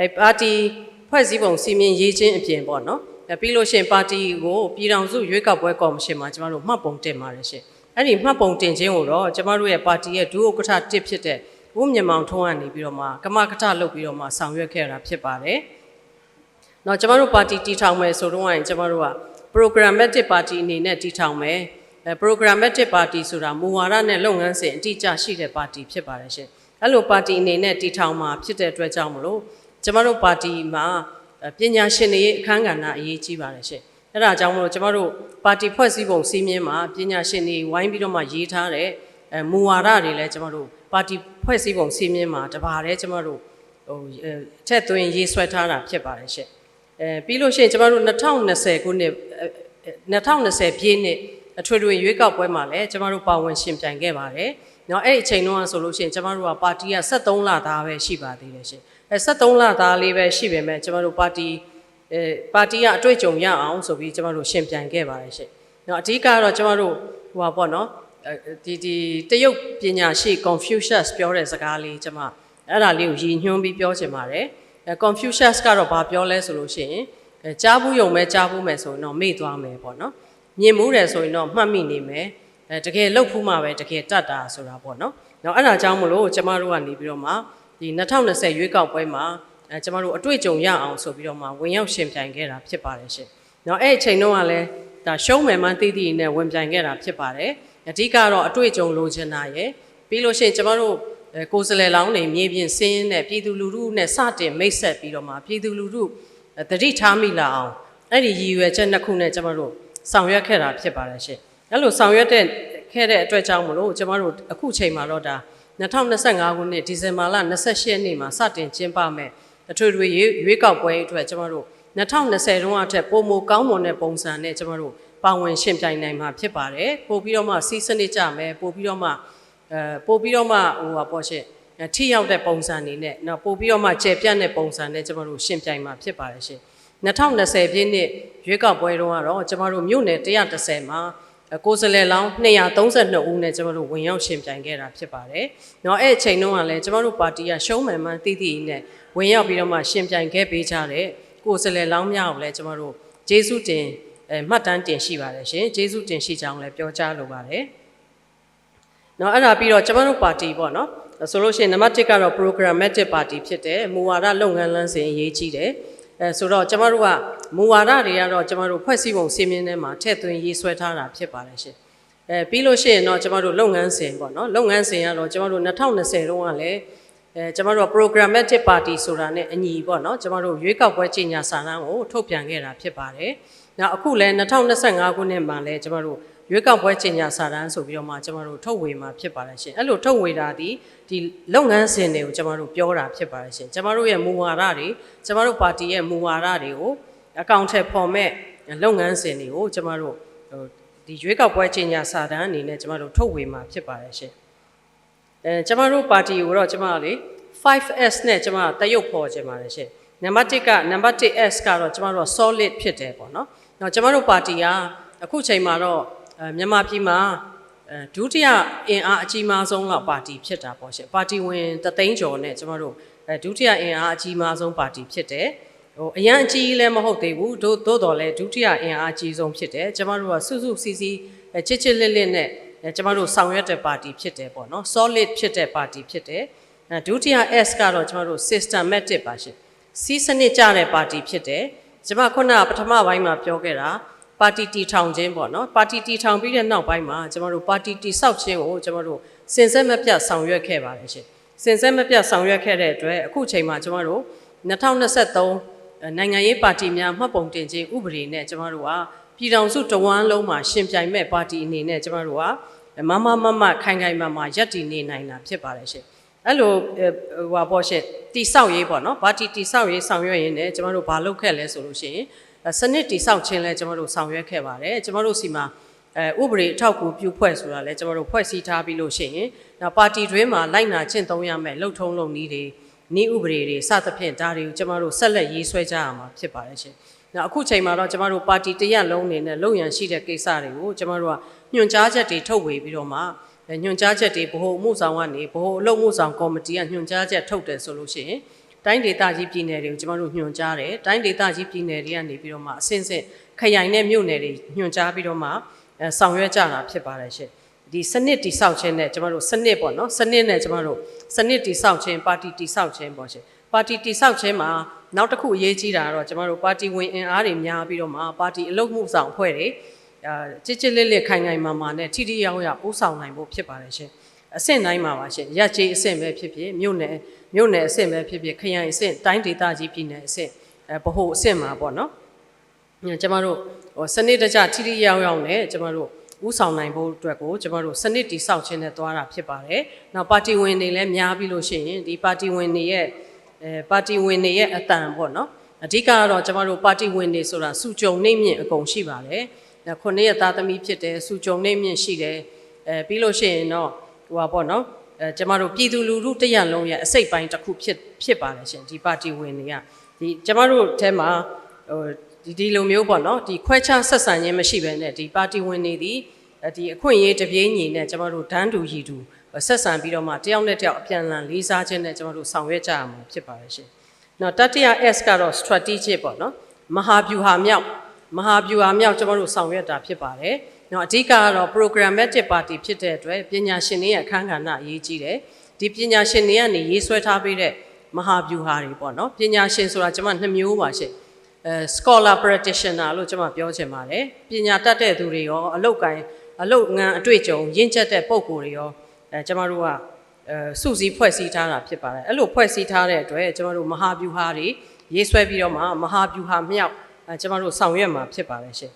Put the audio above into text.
အဲပါတီဖွဲ့စည်းပုံစီမင်းရေးခြင်းအပြင်ပေါ့နော်ပြီးလို့ရှင်ပါတီကိုပြည်ထောင်စုရွေးကောက်ပွဲကော်မရှင်မှာကျမတို့မှတ်ပုံတင်ပါတယ်ရှင်အဲ့ဒီမှတ်ပုံတင်ခြင်းကိုတော့ကျမတို့ရဲ့ပါတီရဲ့ဒုဥက္ကဋ္ဌတစ်ဖြစ်တဲ့ဦးမြင့်မောင်ထွန်းကနေပြီးတော့မှကမကထလုပ်ပြီးတော့မှဆောင်ရွက်ခဲ့တာဖြစ်ပါတယ်။နောက်ကျမတို့ပါတီတည်ထောင်မယ်ဆိုတော့ရင်ကျမတို့က programmatic party အနေနဲ့တည်ထောင်မယ်။ programmatic party ဆိုတာမူဝါဒနဲ့လုပ်ငန်းစဉ်အတိအကျရှိတဲ့ပါတီဖြစ်ပါတယ်ရှင်။အဲ့လိုပါတီအနေနဲ့တည်ထောင်မှာဖြစ်တဲ့အတွက်ကြောင့်မလို့ ကျမတို့ပါတီမှာအဲပညာရှင်တွေရဲ့အခန်းကဏ္ဍအရေးကြီးပါတယ်ရှင်အဲ့ဒါကြောင့်မလို့ကျမတို့ပါတီဖွဲ့စည်းပုံစီးမြင်မှာပညာရှင်တွေဝိုင်းပြီးတော့မှရေးထားတဲ့အဲမူဝါဒတွေလည်းကျမတို့ပါတီဖွဲ့စည်းပုံစီးမြင်မှာတပါးတည်းကျမတို့ဟိုအဲထက်သွင်းရေးဆွဲထားတာဖြစ်ပါတယ်ရှင်အဲပြီးလို့ရှိရင်ကျမတို့2020ခုနှစ်အဲ2020ပြည့်နှစ် အထွေထွေရွေးကောက်ပွဲမှာလည်းကျမတို့ပါဝင်ရှင်ပြိုင်ခဲ့ပါတယ်။နော်အဲ့ဒီအချိန်တုန်းကဆိုလို့ရှိရင်ကျမတို့ကပါတီက73လသားပဲရှိပါသေးတယ်ရှင်။အဲ73လသားလေးပဲရှိပေမဲ့ကျမတို့ပါတီအဲပါတီကအတွေ့အကြုံရအောင်ဆိုပြီးကျမတို့ရှင်ပြိုင်ခဲ့ပါတယ်ရှင်။နော်အဓိကကတော့ကျမတို့ဟိုပါပေါ့နော်အဲဒီဒီတရုတ်ပညာရှိ Confucius ပြောတဲ့စကားလေးကျမအဲ့ဒါလေးကိုရည်ညွှန်းပြီးပြောချင်ပါတယ်။အဲ Confucius ကတော့ဘာပြောလဲဆိုလို့ရှိရင်အဲကြားဘူးယုံပဲကြားဘူးမယ်ဆိုရင်တော့မေ့သွားမယ်ပေါ့နော်။ မြင်မှုတယ်ဆိုရင်တော့မှတ်မိနေမယ်။အဲတကယ်လှုပ်ဖူးမှပဲတကယ်တတ်တာဆိုတာပေါ့နော်။နော်အဲ့ဒါကြောင့်မလို့ကျမတို့ကနေပြီးတော့မှဒီ2020ရွေးကောက်ပွဲမှာအဲကျမတို့အတွေ့အကြုံရအောင်ဆိုပြီးတော့မှဝင်ရောက်ရှင်ပြိုင်ခဲ့တာဖြစ်ပါတယ်ရှင်။နော်အဲ့ဒီအချိန်တုန်းကလည်းဒါရှုံးမယ်မှန်းသိသိနဲ့ဝင်ပြိုင်ခဲ့တာဖြစ်ပါတယ်။အဓိကတော့အတွေ့အကြုံလိုချင်တာရယ်ပြီးလို့ရှိရင်ကျမတို့အဲကိုယ်စလဲလောင်းနေမြေပြင်စင်းနဲ့ပြည်သူလူထုနဲ့စတင်မိတ်ဆက်ပြီးတော့မှပြည်သူလူထုအဲတတိထားမိလာအောင်အဲ့ဒီရည်ရွယ်ချက်နှစ်ခုနဲ့ကျမတို့ ဆောင်ရွက်ခဲ့တာဖြစ်ပါတယ်ရှင်။အဲ့လိုဆောင်ရွက်တဲ့ခဲ့တဲ့အတွက်ကြောင့်မလို့ကျမတို့အခုချိန်မှာတော့ဒါ2025ခုနှစ်ဒီဇင်ဘာလ28ရက်နေ့မှာစတင်ကျင်းပမယ်အထွေထွေရွေးရွေးကောက်ပွဲအတွက်ကျမတို့2020တုန်းအထက်ပုံမကောင်းမွန်တဲ့ပုံစံနဲ့ကျမတို့ပါဝင်ရှင်ပြိုင်နိုင်မှာဖြစ်ပါတယ်။ပို့ပြီးတော့မှစီးစနစ်ကြမယ်ပို့ပြီးတော့မှအဲပို့ပြီးတော့မှဟိုပါပေါ့ရှင်အဲထိရောက်တဲ့ပုံစံနေနဲ့နော်ပို့ပြီးတော့မှကျေပြန့်တဲ့ပုံစံနဲ့ကျမတို့ရှင်ပြိုင်မှာဖြစ်ပါတယ်ရှင် 2020ပြည့်နှစ်ရွေးကောက်ပွဲတုန်းကတော့ကျမတို့မြို့နယ်130မှာကိုယ်စလဲလောင်း232ဦးနဲ့ကျမတို့ဝင်ရောက်ရှင်ပြိုင်ခဲ့တာဖြစ်ပါတယ်။နော်အဲ့အချိန်တုန်းကလည်းကျမတို့ပါတီကရှုံးမှန်မှန်တည်တည်နဲ့ဝင်ရောက်ပြီးတော့မှရှင်ပြိုင်ခဲ့ပေးကြတဲ့ကိုယ်စလဲလောင်းများကိုလည်းကျမတို့ဂျေစုတင်အဲမှတ်တမ်းတင်ရှိပါတယ်ရှင်။ဂျေစုတင်ရှိကြောင်းလည်းပြောကြားလိုပါတယ်။နော်အဲ့ဒါပြီးတော့ကျမတို့ပါတီပေါ့နော်။ဆိုလို့ရှိရင်နံပါတ်1ကတော့ programmatic party ဖြစ်တယ်။မူဝါဒလုပ်ငန်းလမ်းစဉ်အရေးကြီးတယ်။ အဲဆိုတော့ကျမတို့ကမူဝါဒတွေကတော့ကျမတို့ဖွဲ့စည်းပုံစီမင်းထဲမှာထည့်သွင်းရေးဆွဲထားတာဖြစ်ပါတယ်ရှင်အဲပြီးလို့ရှိရင်တော့ကျမတို့လုပ်ငန်းစဉ်ပေါ့နော်လုပ်ငန်းစဉ်ကတော့ကျမတို့2020တုန်းကလည်းအဲကျမတို့က programmatic party ဆိုတာနဲ့အညီပေါ့နော်ကျမတို့ရွေးကောက်ပွဲကြီးညာစာတမ်းကိုထုတ်ပြန်ခဲ့တာဖြစ်ပါတယ်နောက်အခုလည်း2025ခုနှစ်မှာလည်းကျမတို့ ရွေးကောက်ပွဲကြီးညာစာတမ်းဆိုပြီးတော့မှကျမတို့ထုတ်ဝေမှာဖြစ်ပါတယ်ရှင်အဲ့လိုထုတ်ဝေတာဒီဒီလုပ်ငန်းစဉ်တွေကိုကျမတို့ပြောတာဖြစ်ပါတယ်ရှင်ကျမတို့ရဲ့မူဝါဒတွေကျမတို့ပါတီရဲ့မူဝါဒတွေကိုအကောင့်ထဲပေါ်မဲ့လုပ်ငန်းစဉ်တွေကိုကျမတို့ဟိုဒီရွေးကောက်ပွဲကြီးညာစာတမ်းအနေနဲ့ကျမတို့ထုတ်ဝေမှာဖြစ်ပါတယ်ရှင်အဲကျမတို့ပါတီကိုတော့ကျမလေ 5S နဲ့ကျမတရုတ်ဖော်ခြင်းပါတယ်ရှင်နံပါတ်1ကနံပါတ် 1S ကတော့ကျမတို့ solid ဖြစ်တယ်ပေါ့နော်။နောက်ကျမတို့ပါတီကအခုချိန်မှာတော့အဲ မြန်မာပြည်မှာအဲဒုတိယအင်အားအကြီးမားဆုံးလောက်ပါတီဖြစ်တာပေါ့ရှင်။ပါတီဝင်တသိန်းကျော်နဲ့ကျမတို့အဲဒုတိယအင်အားအကြီးမားဆုံးပါတီဖြစ်တယ်။ဟိုအရန်အကြီးလည်းမဟုတ်သေးဘူး။တို့သို့တော်လည်းဒုတိယအင်အားအကြီးဆုံးဖြစ်တယ်။ကျမတို့ကစုစုစည်းစည်းအဲချစ်ချစ်လစ်လစ်နဲ့အဲကျမတို့ဆောင်ရွက်တဲ့ပါတီဖြစ်တယ်ပေါ့နော်။ solid ဖြစ်တဲ့ပါတီဖြစ်တယ်။အဲဒုတိယ S ကတော့ကျမတို့ systematic ပါရှင်။စီးစနစ်ကြတဲ့ပါတီဖြစ်တယ်။ကျမခုနကပထမပိုင်းမှာပြောခဲ့တာ ပါတီတီထောင်ခြင်းပေါ့နော်ပါတီတီထောင်ပြီးတဲ့နောက်ပိုင်းမှာကျမတို့ပါတီတီဆောက်ခြင်းကိုကျမတို့စင်ဆက်မပြတ်ဆောင်ရွက်ခဲ့ပါတယ်ရှင်စင်ဆက်မပြတ်ဆောင်ရွက်ခဲ့တဲ့အတွက်အခုချိန်မှာကျမတို့2023နိုင်ငံရေးပါတီများမှတ်ပုံတင်ခြင်းဥပဒေနဲ့ကျမတို့ကပြည်ထောင်စုတဝမ်းလုံးမှာရှင်ပြိုင်မဲ့ပါတီအနေနဲ့ကျမတို့ကမမမမခိုင်ခိုင်မာမာရပ်တည်နေနိုင်တာဖြစ်ပါတယ်ရှင်အဲ့လိုဟိုပါရှင်တိဆောက်ရေးပေါ့နော်ပါတီတိဆောက်ရေးဆောင်ရွက်ရင်းနဲ့ကျမတို့ဘာလုပ်ခဲ့လဲဆိုလို့ရှိရင် စနစ်တိဆောက်ခြင်းလဲကျမတို့ဆောင်ရွက်ခဲ့ပါတယ်ကျမတို့စီမှာအဲဥပဒေအထောက်အကူပြုဖွဲ့ဆိုတာလဲကျမတို့ဖွဲ့စည်းထားပြီးလို့ရှိရင်နောက်ပါတီတွင်းမှာလိုက်နာကျင့်သုံးရမယ်လှုပ်ထုံးလုပ်နည်းတွေနည်းဥပဒေတွေစသဖြင့်ဒါတွေကိုကျမတို့ဆက်လက်ရေးဆွဲကြရမှာဖြစ်ပါတယ်ရှင်နောက်အခုချိန်မှာတော့ကျမတို့ပါတီတရက်လုံးနေနဲ့လုံရန်ရှိတဲ့ကိစ္စတွေကိုကျမတို့ကညွှန်ကြားချက်တွေထုတ်ဝေပြီးတော့မှညွှန်ကြားချက်တွေဗဟိုအမှုဆောင်ကနေဗဟိုအလုပ်မှုဆောင်ကော်မတီကညွှန်ကြားချက်ထုတ်တယ်ဆိုလို့ရှိရင် တိုင်းဒေသကြီးပြည်နယ်တွေကိုကျမတို့ညွှန်ကြားတယ်တိုင်းဒေသကြီးပြည်နယ်တွေကနေပြီးတော့မှအစင်းစင်းခရိုင်နဲ့မြို့နယ်တွေညွှန်ကြားပြီးတော့မှအဲဆောင်ရွက်ကြတာဖြစ်ပါတယ်ရှင်ဒီစနစ်တိဆောက်ခြင်းနဲ့ကျမတို့စနစ်ပေါ့နော်စနစ်နဲ့ကျမတို့စနစ်တိဆောက်ခြင်းပါတီတိဆောက်ခြင်းပေါ့ရှင်ပါတီတိဆောက်ခြင်းမှာနောက်တစ်ခုအရေးကြီးတာကတော့ကျမတို့ပါတီဝင်အင်အားတွေများပြီးတော့မှပါတီအလုပ်မှုဆောင်အဖွဲ့တွေအာကြစ်ကြစ်လက်လက်ခိုင်ခိုင်မာမာနဲ့ထိထိရောက်ရောက်ပို့ဆောင်နိုင်ဖို့ဖြစ်ပါတယ်ရှင်အဆင့်တိုင်းမှာပါရှင်ရက်ကြီးအဆင့်ပဲဖြစ်ဖြစ်မြို့နယ် မြို့နယ်အဆင့်ပဲဖြစ်ဖြစ်ခရိုင်အဆင့်တိုင်းဒေသကြီးပြည်နယ်အဆင့်အဲဗဟိုအဆင့်မှာပေါ့နော်ညကျမတို့ဟိုစနစ်တကျထိထိရောက်ရောက်နဲ့ကျမတို့ဥဆောင်နိုင်ဖို့အတွက်ကိုကျမတို့စနစ်တိဆောက်ခြင်းနဲ့သွားတာဖြစ်ပါတယ်။နောက်ပါတီဝင်တွေလည်းများပြီးလို့ရှိရင်ဒီပါတီဝင်တွေရဲ့အဲပါတီဝင်တွေရဲ့အတန်ပေါ့နော်။အဓိကကတော့ကျမတို့ပါတီဝင်တွေဆိုတာစုကြုံနေမြင့်အကုန်ရှိပါတယ်။ဒါခုနှစ်ရက်သားသမီးဖြစ်တယ်စုကြုံနေမြင့်ရှိတယ်။အဲပြီးလို့ရှိရင်တော့ဟိုပါပေါ့နော် အဲကျမတို့ပြည်သူလူထုတရက်လုံးရဲ့အစိတ်ပိုင်းတစ်ခုဖြစ်ဖြစ်ပါတယ်ရှင်ဒီပါတီဝင်တွေကဒီကျမတို့အဲမှာဟိုဒီဒီလိုမျိုးပေါ့နော်ဒီခွဲခြားဆက်ဆံခြင်းမရှိဘဲနဲ့ဒီပါတီဝင်တွေဒီဒီအခွင့်အရေးတပြေးညီနဲ့ကျမတို့ဒန်းတူရီတူဆက်ဆံပြီးတော့မှတယောက်နဲ့တယောက်အပြန်အလှန်လေးစားခြင်းနဲ့ကျမတို့ဆောင်ရွက်ကြရမှာဖြစ်ပါတယ်ရှင်နောက်တတိယ S ကတော့ strategic ပေါ့နော်မဟာဗျူဟာမြောက်မဟာဗျူဟာမြောက်ကျမတို့ဆောင်ရွက်တာဖြစ်ပါတယ် နော်အဓိကကတော့ programmatic party ဖြစ်တဲ့အတွက်ပညာရှင်တွေရဲ့အခန်းကဏ္ဍအရေးကြီးတယ်ဒီပညာရှင်တွေကနေရေးဆွဲထားပေးတဲ့မဟာဗျူဟာတွေပေါ့နော်ပညာရှင်ဆိုတာကျွန်မနှစ်မျိုးပါရှင့်အဲ scholar practitioner လို့ကျွန်မပြောချင်ပါတယ်ပညာတတ်တဲ့သူတွေရောအလုတ်ကိုင်းအလုတ်ငန်းအတွေ့အကြုံရင့်ကျက်တဲ့ပုံကိုယ်တွေရောအဲကျွန်မတို့ကအဲစုစည်းဖွဲ့စည်းထားတာဖြစ်ပါတယ်အဲ့လိုဖွဲ့စည်းထားတဲ့အတွက်ကျွန်မတို့မဟာဗျူဟာတွေရေးဆွဲပြီးတော့မှမဟာဗျူဟာမြောက်အဲကျွန်မတို့ဆောင်ရွက်မှာဖြစ်ပါတယ်ရှင့်